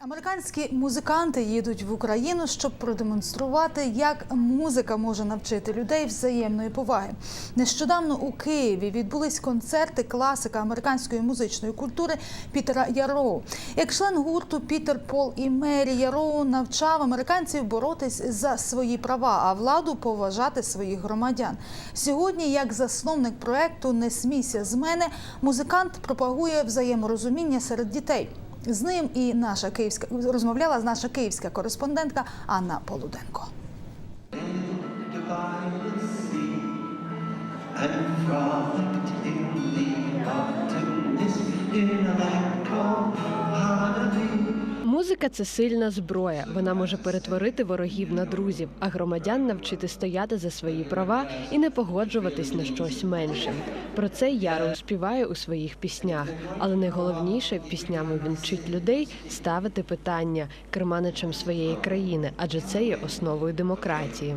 Американські музиканти їдуть в Україну, щоб продемонструвати, як музика може навчити людей взаємної поваги. Нещодавно у Києві відбулись концерти класика американської музичної культури Пітера Яроу. Як член гурту Пітер Пол і Мері Яроу навчав американців боротись за свої права, а владу поважати своїх громадян. Сьогодні, як засновник проекту Не смійся з мене, музикант пропагує взаєморозуміння серед дітей. З ним і наша київська розмовляла наша київська кореспондентка Анна Полуденко. in a Honolulu. Музика це сильна зброя. Вона може перетворити ворогів на друзів, а громадян навчити стояти за свої права і не погоджуватись на щось менше. Про це Яроу співає у своїх піснях, але найголовніше піснями він вчить людей ставити питання керманичем своєї країни, адже це є основою демократії.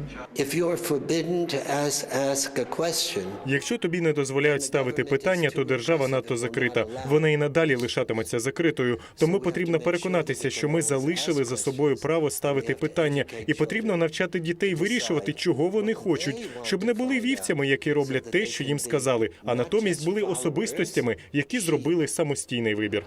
Якщо тобі не дозволяють ставити питання, то держава надто закрита. Вона і надалі лишатиметься закритою. Тому потрібно переконатися, що ми залишили за собою право ставити питання, і потрібно навчати дітей вирішувати, чого вони хочуть, щоб не були вівцями, які роблять те, що їм сказали, а натомість були особистостями, які зробили самостійний вибір.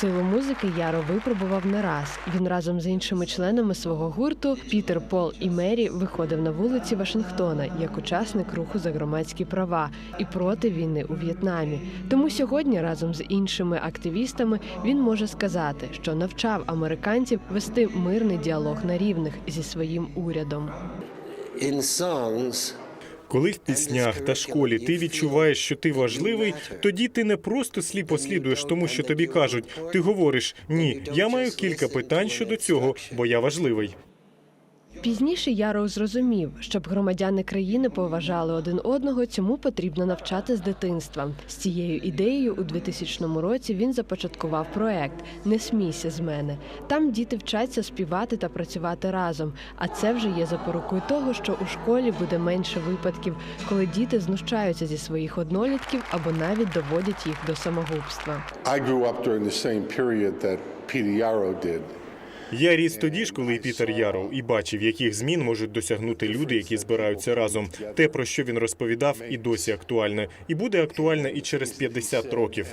Силу музики Яро випробував не раз. Він разом з іншими членами свого гурту Пітер, Пол і Мері виходив на вулиці Вашингтона як учасник руху за громадські права і проти війни у В'єтнамі. Тому сьогодні разом з іншими активістами він може сказати, що навчав американців вести мирний діалог на рівних зі своїм урядом. in songs. Коли в піснях та школі ти відчуваєш, що ти важливий, тоді ти не просто сліпо слідуєш тому, що тобі кажуть. Ти говориш ні, я маю кілька питань щодо цього, бо я важливий. Пізніше Яроу зрозумів, щоб громадяни країни поважали один одного, цьому потрібно навчати з дитинства. З цією ідеєю у 2000 році він започаткував проект Не смійся з мене. Там діти вчаться співати та працювати разом. А це вже є запорукою того, що у школі буде менше випадків, коли діти знущаються зі своїх однолітків або навіть доводять їх до самогубства. I grew up during the same period that Peter Yarrow did. Я ріс тоді ж, коли Пітер Яров, і бачив, яких змін можуть досягнути люди, які збираються разом. Те, про що він розповідав, і досі актуальне, і буде актуальне і через 50 років.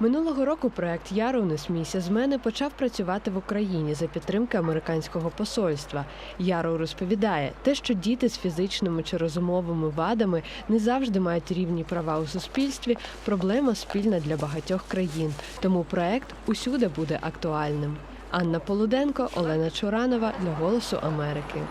Минулого року проект Яру не смійся з мене почав працювати в Україні за підтримки американського посольства. Яру розповідає, те, що діти з фізичними чи розумовими вадами не завжди мають рівні права у суспільстві, проблема спільна для багатьох країн. Тому проект усюди буде актуальним. Анна Полуденко, Олена Чуранова для Голосу Америки.